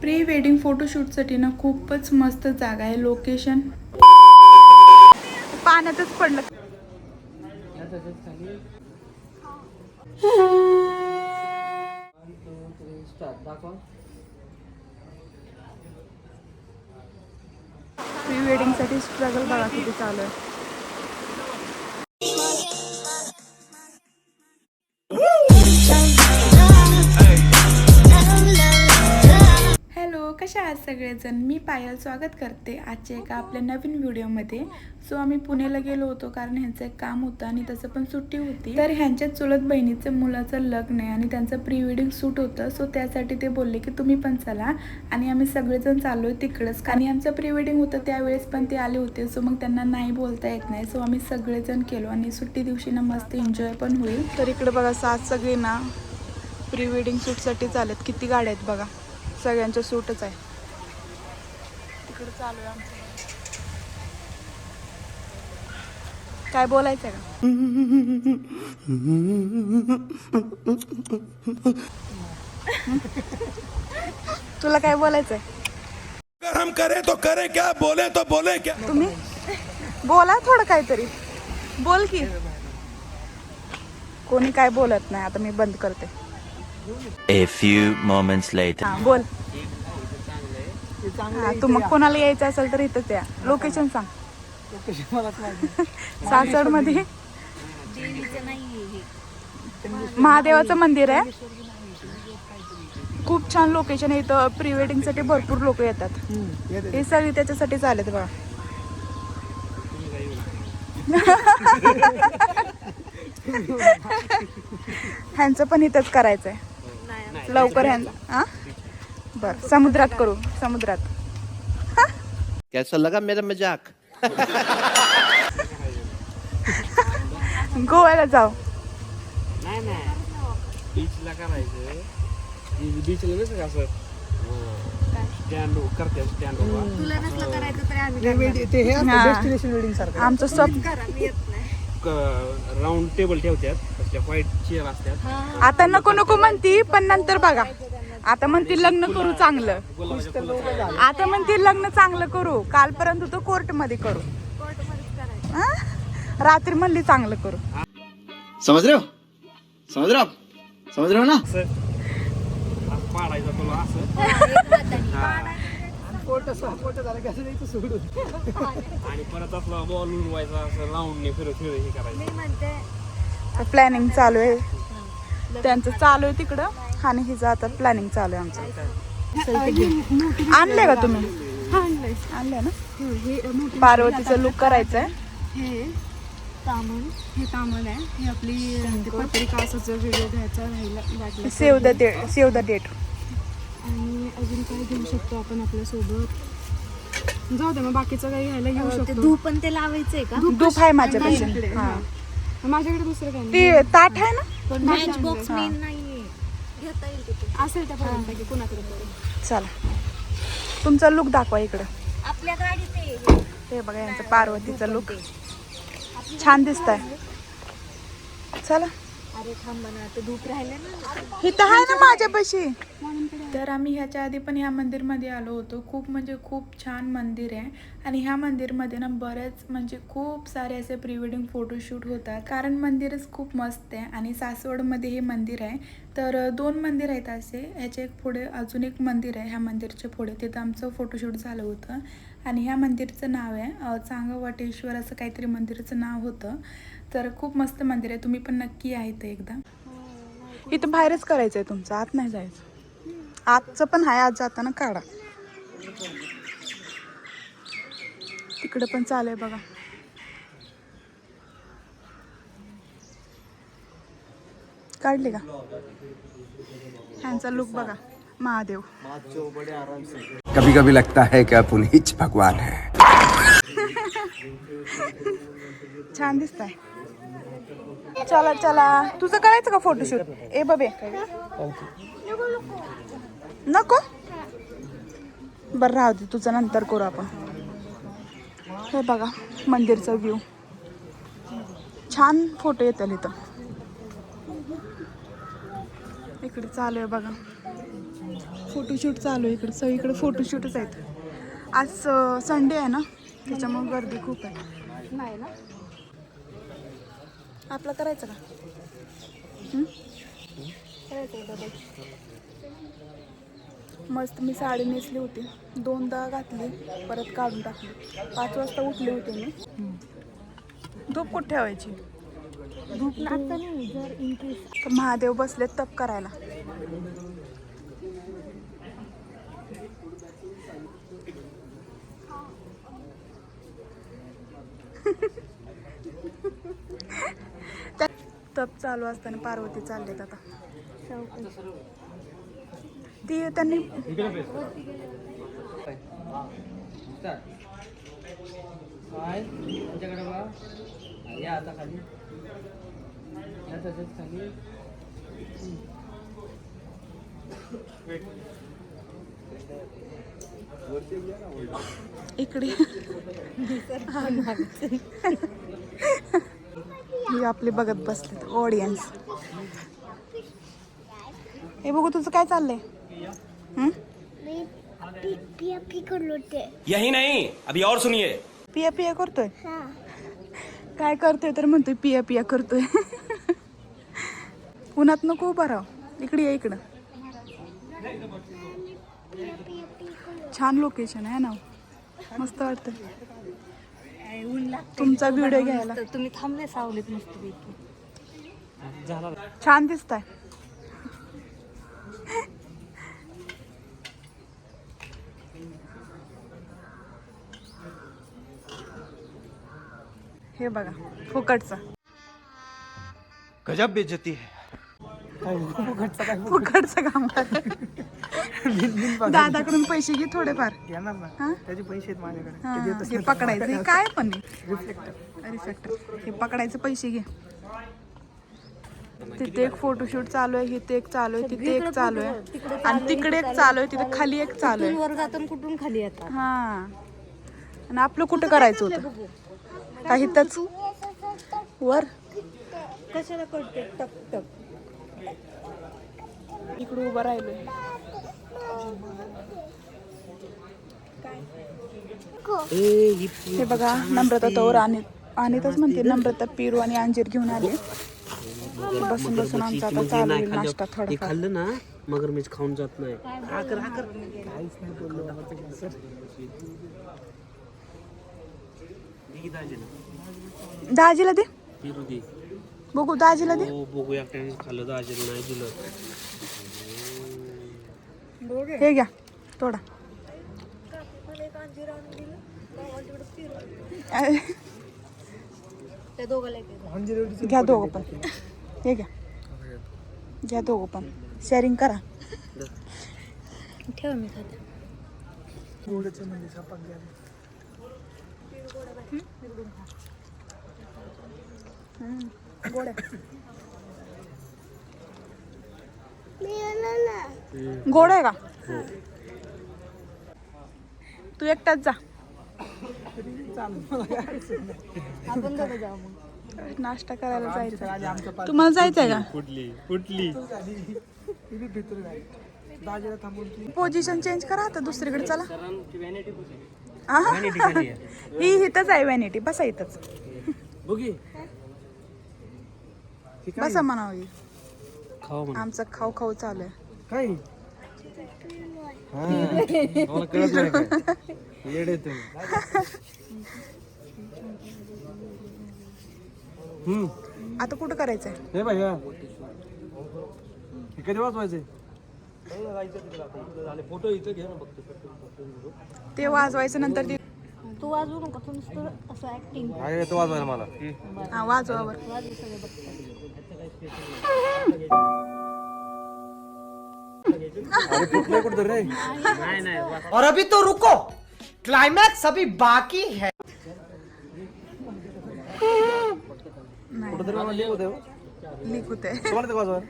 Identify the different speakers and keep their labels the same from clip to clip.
Speaker 1: Pre wedding फोटोशूटसाठी ना खूपच मस्त जागा आहे लोकेशन पाण्यातच पडलं. प्री वेडिंगसाठी स्ट्रगल बघा किती चालू आहे. सगळेजण मी पायल स्वागत करते आजच्या एका आपल्या नवीन व्हिडिओमध्ये. सो आम्ही पुण्याला गेलो होतो कारण ह्यांचं एक काम होतं आणि तसं पण सुट्टी होती. तर ह्यांच्या चुलत बहिणीचं मुलाचं लग्न आहे आणि त्यांचं प्री वेडिंग शूट होतं. सो त्यासाठी ते बोलले की तुम्ही पण चला आणि आम्ही सगळेजण चाललोय तिकडंच. आणि आमचं प्री वेडिंग होतं त्यावेळेस पण ते आले होते. सो मग त्यांना नाही बोलता येत नाही. सो आम्ही सगळेजण केलो आणि सुट्टी दिवशी ना मस्त एन्जॉय पण होईल. तर इकडे बघा सात सगळे ना प्री वेडिंग शूटसाठी चालत. किती गाड्या आहेत बघा. सगळ्यांचं सूटच आहे. तिकडे चालू आहे आमचं. काय बोलायचं का? तुला काय बोलायचं आहे
Speaker 2: अगर हम करें तो करें क्या? बोले तो बोले क्या?
Speaker 1: तुम्ही? बोला थोडं काहीतरी. बोल की. कोणी काय बोलत नाही आता मी बंद करते.
Speaker 3: A few moments later.
Speaker 1: हा बोल. हा तू मग कोणाला यायचं असेल तर इथंच या. लोकेशन सांग. सासवडमध्ये महादेवाचं मंदिर आहे. खूप छान लोकेशन आहे इथं. प्री वेडिंगसाठी भरपूर लोक येतात. हे सगळी त्याच्यासाठीच आलेत बघा. ह्यांचं पण इथंच करायचंय. लवकर ह्यांचं हा बर समुद्रात करू समुद्रात.
Speaker 4: कैसा लगा मेरा मजाक?
Speaker 1: गोव्याला जाऊ
Speaker 5: नाही नाही. बीचला करायचं बीचला नसतं का असं? स्टँड करते स्टँड
Speaker 6: तुला नसलं करायचं तरी आम्ही
Speaker 1: हा. आमचं स्वप्न
Speaker 6: करा मी येत नाही.
Speaker 5: राऊंड टेबल ठेवतात व्हाईट चेअर असतात
Speaker 1: आता नको नको म्हणती पण नंतर बघा. आता म्हणती लग्न करू चांगलं. आता म्हणती लग्न चांगलं करू. कालपर्यंत तो कोर्टमध्ये करू? रात्री म्हणली चांगलं करू.
Speaker 4: समझ रहे हो समझ रहे हो आप समझ रहे हो ना
Speaker 5: हे
Speaker 1: प्लॅनिंग चालू आहे. त्यांचं चालू आहे तिकडं. आणि हिचं आता प्लॅनिंग चालू आहे आमचं. आणले का तुम्ही? आणले ना? पार्वतीचं लुक करायचं आहे
Speaker 6: हे तामण हे तामण आहे. हे आपली पत्रिका असं जर व्हिडिओ घ्यायचा राहिला वाटलं तर.
Speaker 1: Save the date save the date
Speaker 6: आणि अजून काय घेऊ शकतो आपण आपल्यासोबत जाऊ दे मग बाकीचं काही घ्यायला घेऊ शकतो.
Speaker 7: धूप पण ते लावायचंय का?
Speaker 1: धूप आहे माझ्यापाशी हा.
Speaker 6: माझ्याकडे दुसरं काही नाही.
Speaker 1: ते ताट आहे ना?
Speaker 7: बॉक्स मेन नाहीये घेता येईल तिथे.
Speaker 6: असेल त्या पर्यंत कुणाकडे तरी.
Speaker 1: चला. तुमचा लुक दाखवा इकडं.
Speaker 7: आपल्या गाडीत आहे
Speaker 1: हे बघा यांचं पार्वतीचा लुक छान दिसत आहे चला.
Speaker 7: अरे थांब ना ते धूप राहिले ना.
Speaker 1: इथं आहे ना माझ्यापाशी. तर आम्ही ह्याच्या आधी पण ह्या मंदिरमध्ये आलो होतो. खूप म्हणजे खूप छान मंदिर आहे. आणि ह्या मंदिरमध्ये ना बरेच म्हणजे खूप सारे असे प्री वेडिंग फोटोशूट होतात. कारण मंदिरच खूप मस्त आहे आणि सासवडमध्ये हे मंदिर आहे. तर दोन मंदिर आहेत असे. ह्याच्या एक पुढे अजून एक मंदिर आहे ह्या मंदिरच्या पुढे. तिथं आमचं फोटोशूट झालं होतं. आणि ह्या मंदिरचं नाव आहे चांगवटेश्वर असं काहीतरी मंदिराचं नाव होतं. तर खूप मस्त मंदिर आहे. तुम्ही पण नक्की या इथं एकदा. इथं बाहेरच करायचं आहे तुमचं. आत नाही जायचं. आजचं पण आहे. आज जाताना काढा. तिकडं पण चालू आहे बघा. काढले का? ह्यांचा लुक बघा. महादेव.
Speaker 2: कभी कभी लगता है कि अपन हिच भगवान है।
Speaker 1: छान दिसत आहे चला चला. तुझं करायचं का फोटोशूट ए बबे. नको? बरं राहू दे. तुझं नंतर करू आपण. हे बघा मंदिरचा व्ह्यू छान फोटो येतील इथं. इकडे चालू आहे बघा. फोटोशूट चालू आहे इकडे. सगळीकडे फोटोशूटच आहेत. आज संडे आहे ना? त्याच्यामुळे गर्दी खूप आहे.
Speaker 6: नाही ना?
Speaker 1: आपलं करायचं का? हं? मस्त मी साडी नेसली होती. दोनदा घातली परत काढून टाकली. पाच वाजता उठली होती मी. धूप कुठे ठेवायची?
Speaker 6: धूप आता नाही जर इन केस
Speaker 1: तर महादेव बसलेत तप करायला त्या- तप चालू असताना पार्वती चाललेत आता. ती त्यांनी
Speaker 5: काय? तुमच्याकडे बघा. या आता खाली. या तसंच खाली.
Speaker 1: इकडे. ही आपले बघत बसलेत ऑडियन्स हे बघू तुझं काय चाललंय? हं?
Speaker 3: यही नहीं अभी और सुनिए.
Speaker 1: पिया पिया करतोय? काय करतोय तर म्हणतोय पिया पिया करतोय. उन्हात नको उभा राव इकडे या इकडं. छान लोकेशन आहे ना मस्त वाटतं तुमचा व्हिडिओ घ्यायला.
Speaker 6: तुम्ही थांबले सावलीत मस्त पैकी
Speaker 5: झाला
Speaker 1: छान दिसताय. हे बघा फुकटचं.
Speaker 2: गजब बेइज्जती है।
Speaker 1: फुकटचं काम दादाकडून पैसे घे थोडेफार.
Speaker 5: येणार ना?
Speaker 1: हा?
Speaker 5: त्याचे पैसे आहेत माझ्याकडे.
Speaker 1: हा, हे पकडायचं. हे काय पण रिफ्लेक्टर हे पकडायचे पैसे घे. तिथे एक फोटोशूट चालू आहे इथे एक चालू आहे तिथे एक चालू आहे. आणि तिकडे एक चालू आहे तिथे खाली एक चालू आहे.
Speaker 6: वर जातो कुठून खाली येतात?
Speaker 1: हा. आणि आपलं कुठं करायचं होतं? काही तच वर?
Speaker 6: कशाला कळते टक टक.
Speaker 1: इकडे उभं राहिलोय. हे बघा नम्रता तोर आणि आणतच म्हणते नम्रता पेरू आणि अंजीर घेऊन आले. बसून बसून आमचा आता चालू नाश्ता थोडा
Speaker 5: खाल्लं ना मगर मीच खाऊन जात नाही.
Speaker 1: दाजीला दे.
Speaker 5: पिरू दे.
Speaker 1: बघू दाजीला दे.
Speaker 5: हो बघू एकट्याने खाल्लं तर अजय नाही दिलं.
Speaker 1: हे घ्या
Speaker 6: एक
Speaker 1: घ्या दोघं पण. हे घ्या. घ्या दोघं पण. शेअरिंग करा.
Speaker 6: ठेवा मी खाते.
Speaker 1: गोड आहे. गोड आहे का? तू एकटाच जा.
Speaker 6: आपण दोघं जाऊ मग.
Speaker 1: नाश्ता करायला जायचं तुम्हाला जायचंय का?
Speaker 5: कुठली? कुठली?
Speaker 1: पोझिशन चेंज करा आता दुसरीकडे चला. आहा. ही इथंच आहे व्हॅनिटी बसा इथंच.
Speaker 5: बघी.
Speaker 1: बसा म्हणावं
Speaker 5: म्हणा
Speaker 1: आमचं खाऊ खाऊ चालू आहे.
Speaker 5: काय? मला कळत नाही काय येड येतो हम्म.
Speaker 1: आता कुठं करायचंय?
Speaker 5: हे भैया हे कधी बघतो
Speaker 1: ते वाजवायचं नंतर ते
Speaker 6: तू वाजवू नका तू नुसतं असं ऍक्टिंग
Speaker 5: आहे येतो वाजवायला मला.
Speaker 1: हा
Speaker 6: वाजवू सगळे बघतात
Speaker 5: कुठले कुठं रे? नाही नाही
Speaker 8: और अभी तो रुको। क्लाइमैक्स अभी बाकी है।
Speaker 1: नाही
Speaker 5: कुठं तरी मला लिहू दे
Speaker 1: लीक होते
Speaker 5: तुम्हाला ते वाजवायला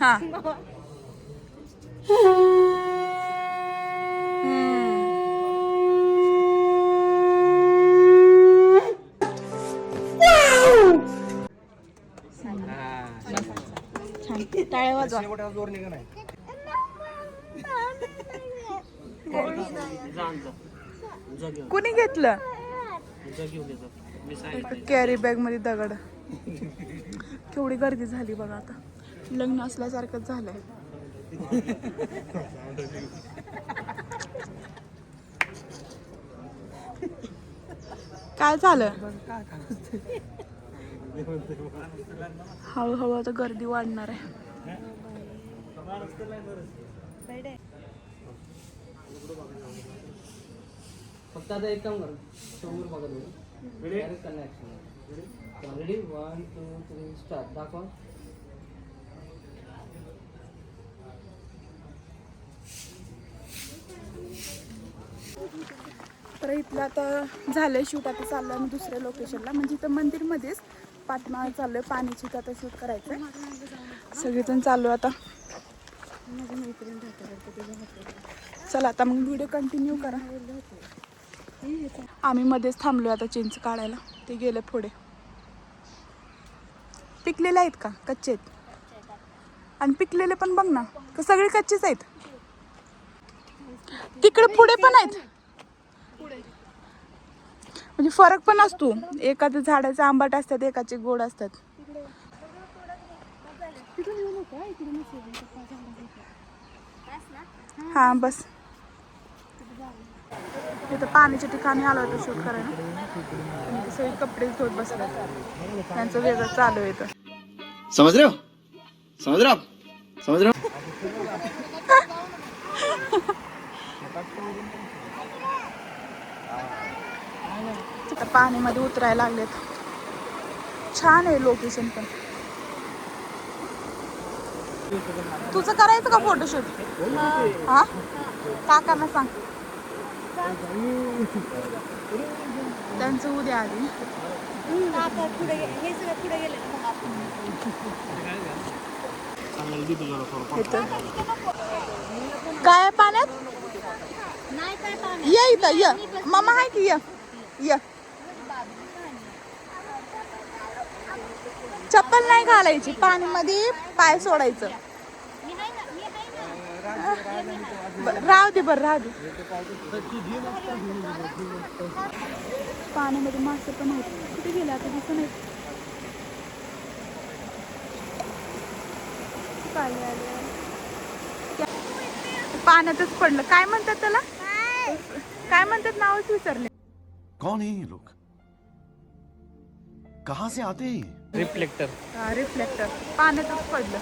Speaker 1: हा. छान टाळ्या वाजवा कुणी घेतलं? कॅरी बॅगमध्ये दगड. केवढी गर्दी झाली बघा आता. लग्न असल्यासारखंच झालंय. काय झालं? हळूहळू आता गर्दी वाढणार आहे.
Speaker 9: फक्त आता एक काम कर. समोर बघा तुम्ही ready one two three start दाखवा.
Speaker 1: आपलं आता झालं आहे शूट आता चाललं आम्ही दुसऱ्या लोकेशनला म्हणजे इथं मंदिरमध्येच पाटणा चाललं आहे पाण्याची इथं आता शूट करायचं सगळेजण चालू आता. चला आता मग व्हिडिओ कंटिन्यू करा. आम्ही मध्येच थांबलो आता चिंच काढायला. ते गेले पुढे. पिकलेले आहेत का? कच्चे आहेत. आणि पिकलेले पण बघ ना का सगळे कच्चेच आहेत. तिकडे पुढे पण आहेत. म्हणजे फरक पण असतो. एखाद्या झाडाचे आंबट असतात एकाचे गोड असतात. हा बस. इथं पाण्याच्या ठिकाणी आलो होतो शूट करायला. सगळे कपडे धुत बसले त्यांचं वेगळं चालू आहे इथं.
Speaker 4: समझ रहे हो समझ रहे हो आप समझ रहे हो
Speaker 1: तिथं पाण्यामध्ये उतरायला लागलेत. छान आहे लोकेशन पण. तुझं करायचं का फोटोशूट हा? काकांना सांग. त्यांचं उद्या इथं. काय पाण्यात? ये इथं ये. मामा आहे की ये. चप्पल नाही घालायची पाणीमध्ये पाय सोडायचं.
Speaker 7: नाही
Speaker 1: राहू दे बरं राहू दे. पाण्यामध्ये मासे पण आहेत. कुठे गेले आता दिसत. त्या- पाण्यातच पडलं. काय म्हणतात त्याला? काय? म्हणतात? नावच विसरले.
Speaker 10: है ये लोग? कहां से आते हैं? ये?
Speaker 5: रिफ्लेक्टर
Speaker 1: रिफ्लेक्टर पाण्यातच पडलं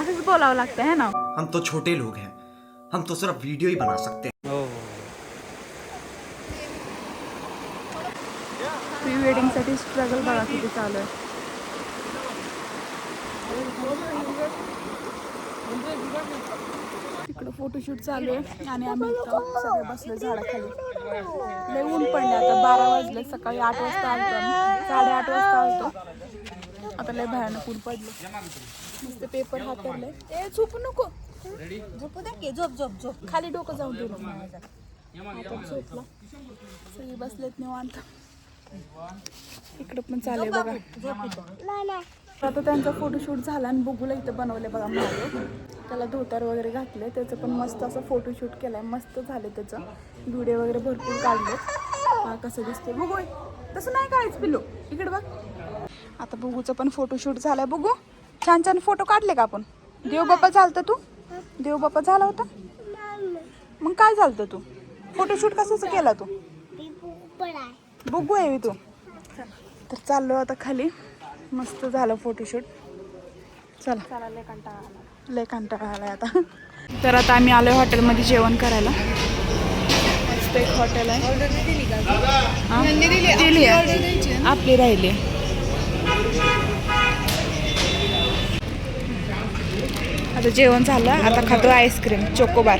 Speaker 1: असंच बोलावं लागतं है ना?
Speaker 8: हम तो छोटे लोग हैं। हम तो सिर्फ वीडियो ही बना सकते हैं।
Speaker 5: हो
Speaker 1: प्री वेडिंगसाठी स्ट्रगल बघा किती चालू आहे तिकडं फोटोशूट चालू आहे आणि आम्ही इथं सगळे बसलो झाडाखाली. लय ऊन पडले आता. बारा वाजले सकाळी आठ वाजता आलतो साडेआठ वाजता आलतो. आता लय भयानक ऊन पडलं मस्त पेपर हातरले ए झोपू नको.
Speaker 7: झोपू दे की. झोप झोप झोप.
Speaker 1: खाली डोकं जाऊन देऊ नको झोपला. सगळी बसलेत निवांत. इकडं पण चाललंय बघा. आता त्यांचा फोटोशूट झाला आणि बघूला इथं बनवले बघा मागे. त्याला धोतर वगैरे घातलं त्याचं पण मस्त असं फोटोशूट केलाय. मस्त झाले त्याचं. व्हिडिओ वगैरे भरपूर काढले हा कसं दिसतंय? बघू तसं नाही काढायचं पिलो इकडे बघ. आता बघूचं पण फोटोशूट झालाय. बघू. छान छान फोटो काढले का आपण? देवबाप्पा चालतं तू? देवबाप्पा झाला होता? मग काय झालं तू? फोटोशूट कसं केला तू? बघू आहे तू. तर चाललो आता खाली. मस्त झालं फोटोशूट चला. लय कंटाळा आलाय आता. तर आता आम्ही आलोय हॉटेलमध्ये जेवण करायला. मस्त एक हॉटेल आहे? दिली आहे. आपली राहिली. आता जेवण झालं. आता खातो आईस्क्रीम चोकोबार